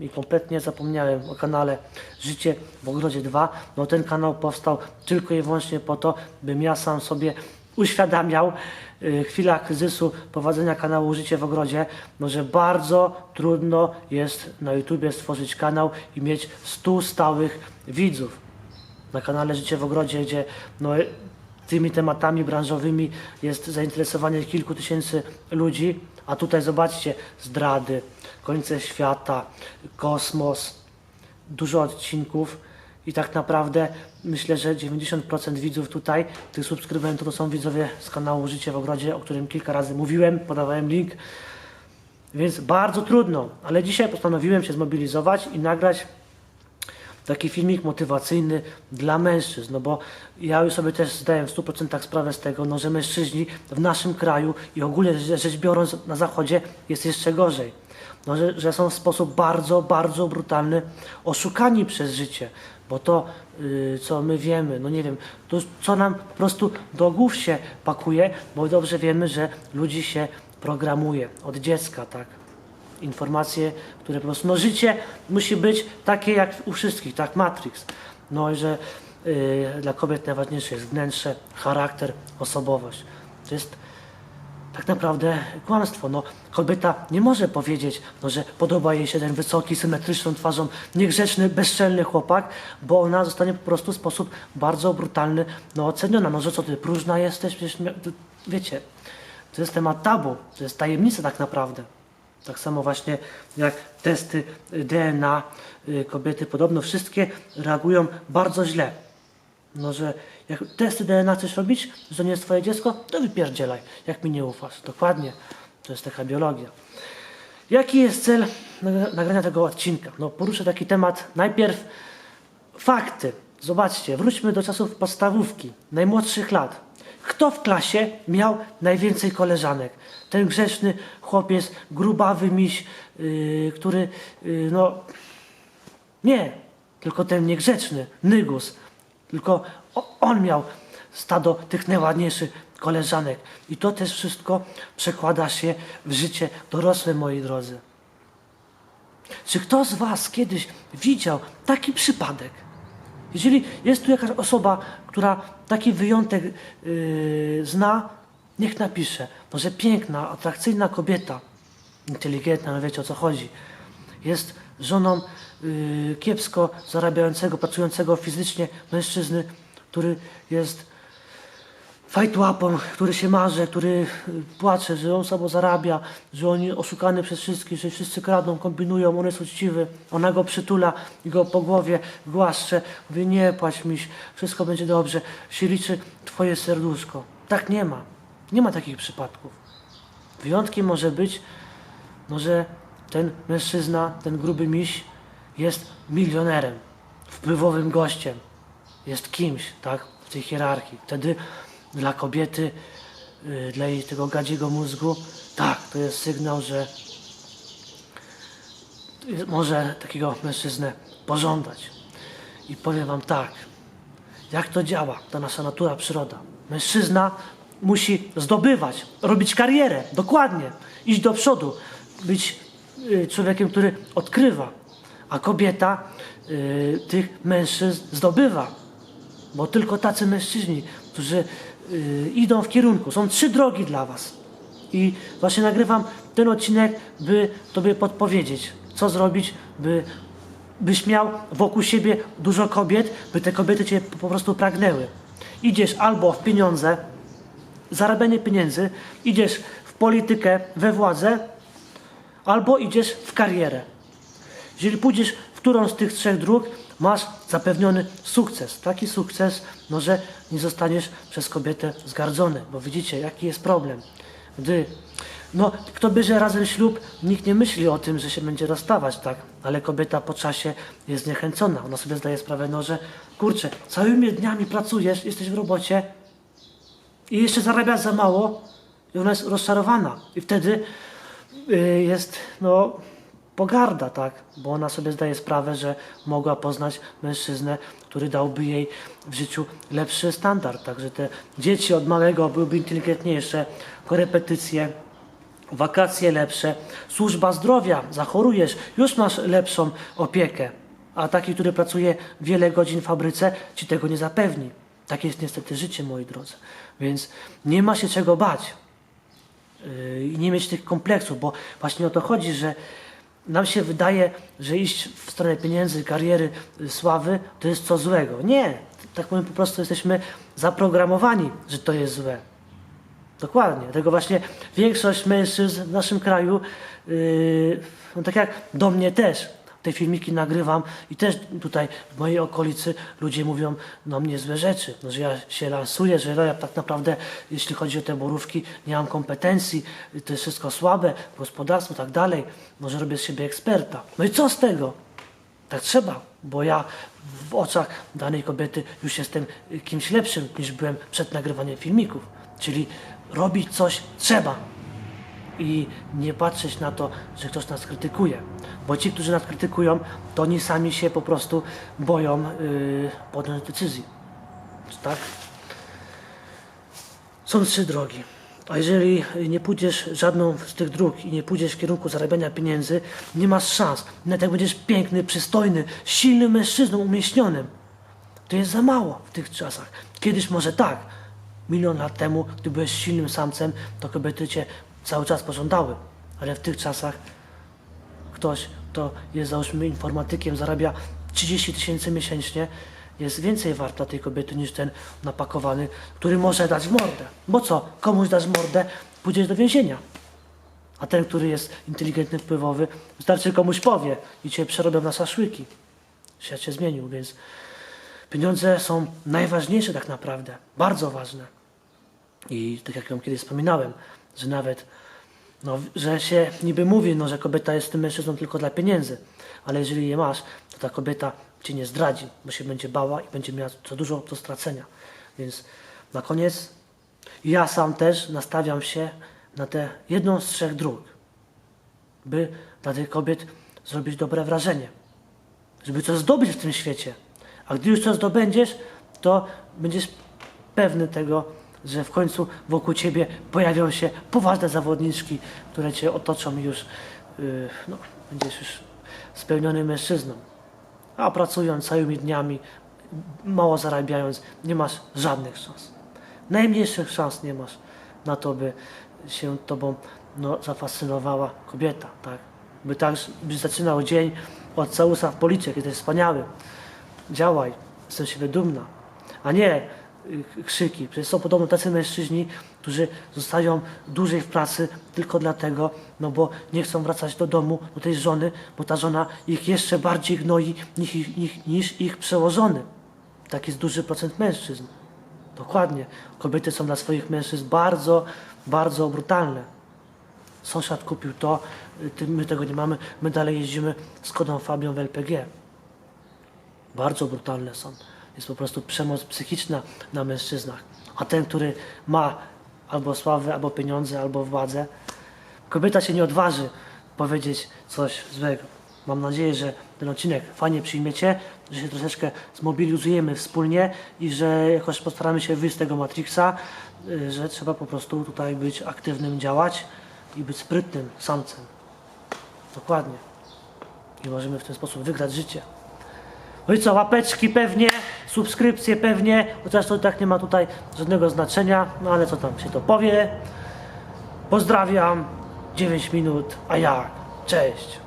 i kompletnie zapomniałem o kanale Życie w Ogrodzie 2. No ten kanał powstał tylko i wyłącznie po to, bym ja sam sobie uświadamiał y, chwila kryzysu prowadzenia kanału Życie w Ogrodzie, no że bardzo trudno jest na YouTubie stworzyć kanał i mieć 100 stałych widzów. Na kanale Życie w Ogrodzie, gdzie no, tymi tematami branżowymi jest zainteresowanie kilku tysięcy ludzi, a tutaj zobaczcie, zdrady, końce świata, kosmos, dużo odcinków i tak naprawdę myślę, że 90% widzów tutaj, tych subskrybentów to są widzowie z kanału Życie w Ogrodzie, o którym kilka razy mówiłem, podawałem link, więc bardzo trudno, ale dzisiaj postanowiłem się zmobilizować i nagrać taki filmik motywacyjny dla mężczyzn, no bo ja już sobie też zdaję w 100% sprawę z tego, no, że mężczyźni w naszym kraju i ogólnie rzecz biorąc na zachodzie jest jeszcze gorzej. No, że, że są w sposób bardzo, bardzo brutalny oszukani przez życie, bo to, yy, co my wiemy, no nie wiem, to co nam po prostu do głów się pakuje, bo dobrze wiemy, że ludzi się programuje od dziecka, tak? informacje, które po prostu, no życie musi być takie jak u wszystkich, tak, Matrix. No i że y, dla kobiet najważniejsze jest wnętrze, charakter, osobowość. To jest tak naprawdę kłamstwo. No, kobieta nie może powiedzieć, no, że podoba jej się ten wysoki, symetryczną twarzą, niegrzeczny, bezczelny chłopak, bo ona zostanie po prostu w sposób bardzo brutalny no, oceniona. No, że co ty, próżna jesteś? Przecież, wiecie, to jest temat tabu, to jest tajemnica tak naprawdę. Tak samo właśnie jak testy y, DNA, y, kobiety podobno wszystkie reagują bardzo źle. No, jak testy DNA chcesz robić, że nie jest twoje dziecko, to wypierdzielaj, jak mi nie ufasz. Dokładnie, to jest taka biologia. Jaki jest cel nagra- nagrania tego odcinka? No, poruszę taki temat. Najpierw fakty. Zobaczcie, wróćmy do czasów podstawówki, najmłodszych lat. Kto w klasie miał najwięcej koleżanek? Ten grzeczny chłopiec, grubawy miś, yy, który, yy, no, nie, tylko ten niegrzeczny, Nygus. Tylko on miał stado tych najładniejszych koleżanek. I to też wszystko przekłada się w życie dorosłe, moi drodzy. Czy kto z Was kiedyś widział taki przypadek? Jeżeli jest tu jakaś osoba, która taki wyjątek yy, zna, niech napisze. Może piękna, atrakcyjna kobieta, inteligentna, no wiecie o co chodzi. Jest żoną yy, kiepsko zarabiającego, pracującego fizycznie mężczyzny, który jest fajtłapą, który się marzy, który y, płacze, że on samo zarabia, że on oszukany przez wszystkich, że wszyscy kradną, kombinują, on jest uczciwy, ona go przytula i go po głowie głaszcze, mówi nie płać miś, wszystko będzie dobrze, się liczy twoje serduszko. Tak nie ma. Nie ma takich przypadków. Wyjątkiem może być, no, że ten mężczyzna, ten gruby miś jest milionerem, wpływowym gościem, jest kimś, tak, w tej hierarchii. Wtedy dla kobiety, y, dla jej tego gadziego mózgu, tak, to jest sygnał, że może takiego mężczyznę pożądać. I powiem wam tak, jak to działa, ta nasza natura, przyroda. Mężczyzna musi zdobywać, robić karierę, dokładnie, iść do przodu, być człowiekiem, który odkrywa, a kobieta y, tych mężczyzn zdobywa. Bo tylko tacy mężczyźni, którzy y, idą w kierunku, są trzy drogi dla was. I właśnie nagrywam ten odcinek, by Tobie podpowiedzieć, co zrobić, by byś miał wokół siebie dużo kobiet, by te kobiety Cię po prostu pragnęły. Idziesz albo w pieniądze, zarabianie pieniędzy, idziesz w politykę, we władzę, albo idziesz w karierę. Jeżeli pójdziesz w którą z tych trzech dróg, masz zapewniony sukces. Taki sukces, no, że nie zostaniesz przez kobietę zgardzony, bo widzicie, jaki jest problem. Gdy, no, kto bierze razem ślub, nikt nie myśli o tym, że się będzie rozstawać, tak? Ale kobieta po czasie jest zniechęcona. Ona sobie zdaje sprawę, no, że kurczę, całymi dniami pracujesz, jesteś w robocie i jeszcze zarabiasz za mało i ona jest rozczarowana. I wtedy jest no, pogarda, tak? Bo ona sobie zdaje sprawę, że mogła poznać mężczyznę, który dałby jej w życiu lepszy standard. Także te dzieci od małego byłyby inteligentniejsze, korepetycje, wakacje lepsze, służba zdrowia, zachorujesz, już masz lepszą opiekę. A taki, który pracuje wiele godzin w fabryce, ci tego nie zapewni. Takie jest niestety życie, moi drodzy. Więc nie ma się czego bać i nie mieć tych kompleksów, bo właśnie o to chodzi, że nam się wydaje, że iść w stronę pieniędzy, kariery, y, sławy to jest co złego. Nie, tak powiem, po prostu jesteśmy zaprogramowani, że to jest złe. Dokładnie. Dlatego właśnie większość mężczyzn w naszym kraju, yy, no tak jak do mnie też, te filmiki nagrywam i też tutaj w mojej okolicy ludzie mówią no mnie złe rzeczy, no, że ja się lansuję, że ja tak naprawdę jeśli chodzi o te borówki nie mam kompetencji, to jest wszystko słabe, gospodarstwo i tak dalej, no że robię z siebie eksperta. No i co z tego? Tak trzeba, bo ja w oczach danej kobiety już jestem kimś lepszym niż byłem przed nagrywaniem filmików. Czyli robić coś trzeba i nie patrzeć na to, że ktoś nas krytykuje. Bo ci, którzy nas krytykują, to oni sami się po prostu boją yy, podjąć decyzji. Tak? Są trzy drogi. A jeżeli nie pójdziesz żadną z tych dróg i nie pójdziesz w kierunku zarabiania pieniędzy, nie masz szans. Nawet jak będziesz piękny, przystojny, silnym mężczyzną, umieśnionym, to jest za mało w tych czasach. Kiedyś może tak. Milion lat temu, gdy byłeś silnym samcem, to kobiety cię cały czas pożądały. Ale w tych czasach ktoś, kto jest załóżmy informatykiem, zarabia 30 tysięcy miesięcznie, jest więcej wart dla tej kobiety niż ten napakowany, który może dać mordę. Bo co? Komuś dasz mordę, pójdziesz do więzienia. A ten, który jest inteligentny, wpływowy, wystarczy komuś powie i cię przerobią na szaszłyki. Świat się zmienił, więc pieniądze są najważniejsze tak naprawdę, bardzo ważne. I tak jak ją kiedyś wspominałem, że nawet, no, że się niby mówi, no, że kobieta jest tym mężczyzną tylko dla pieniędzy, ale jeżeli je masz, to ta kobieta cię nie zdradzi, bo się będzie bała i będzie miała za dużo do stracenia. Więc na koniec ja sam też nastawiam się na tę jedną z trzech dróg, by dla tych kobiet zrobić dobre wrażenie, żeby coś zdobyć w tym świecie. A gdy już coś zdobędziesz, to będziesz pewny tego, że w końcu wokół ciebie pojawią się poważne zawodniczki, które cię otoczą i już yy, no, będziesz już spełniony mężczyzną. A pracując całymi dniami, mało zarabiając, nie masz żadnych szans. Najmniejszych szans nie masz na to, by się tobą no, zafascynowała kobieta, tak? By tak, zaczynał dzień od całusa w policie, kiedy jest wspaniały. Działaj, jestem siebie dumna. A nie krzyki. Przecież są podobno tacy mężczyźni, którzy zostają dłużej w pracy tylko dlatego, no bo nie chcą wracać do domu, do tej żony, bo ta żona ich jeszcze bardziej gnoi niż, ich- ich- niż ich przełożony. Tak jest duży procent mężczyzn. Dokładnie. Kobiety są dla swoich mężczyzn bardzo, bardzo brutalne. Sąsiad kupił to, y, my tego nie mamy, my dalej jeździmy z Kodą Fabią w LPG. Bardzo brutalne są. Jest po prostu przemoc psychiczna na mężczyznach. A ten, który ma albo sławę, albo pieniądze, albo władzę, kobieta się nie odważy powiedzieć coś złego. Mam nadzieję, że ten odcinek fajnie przyjmiecie, że się troszeczkę zmobilizujemy wspólnie i że jakoś postaramy się wyjść z tego Matrixa, y, że trzeba po prostu tutaj być aktywnym, działać i być sprytnym samcem. Dokładnie. I możemy w ten sposób wygrać życie. No i co, łapeczki pewnie, subskrypcje pewnie, chociaż to tak nie ma tutaj żadnego znaczenia, no ale co tam się to powie. Pozdrawiam, 9 minut, a jak? Cześć.